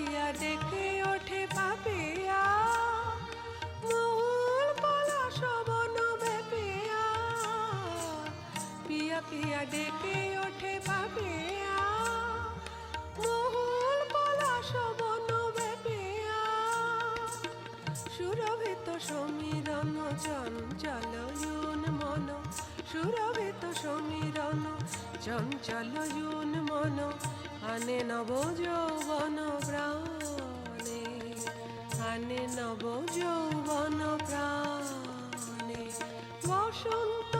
পিয়া ডেকে ওঠে পাপিয়া। মহুল পলাশ বন বেপিয়া পিয়া পিয়া ডেকে ওঠে পাপিয়া। মহুল পলাশ বন বেপিয়া সুরভিত সমীরণ চঞ্চল ইউন মন। সুরভিত সমীরণ চঞ্চল ইউন মন। আনে নব যৌবন নব যৌবন প্রাণে বসন্ত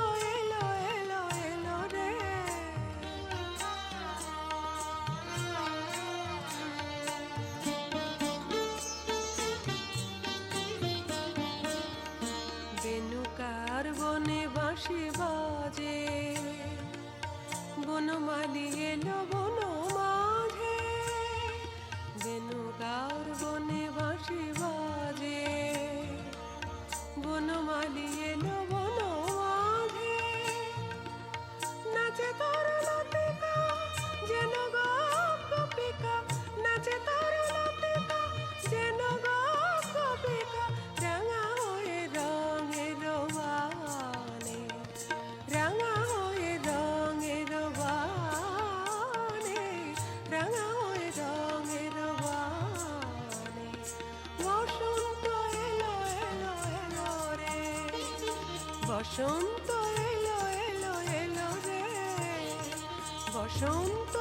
ಗಾಳಿಯಲವೋ বসন্ত এলো এলো এলো রে। বসন্ত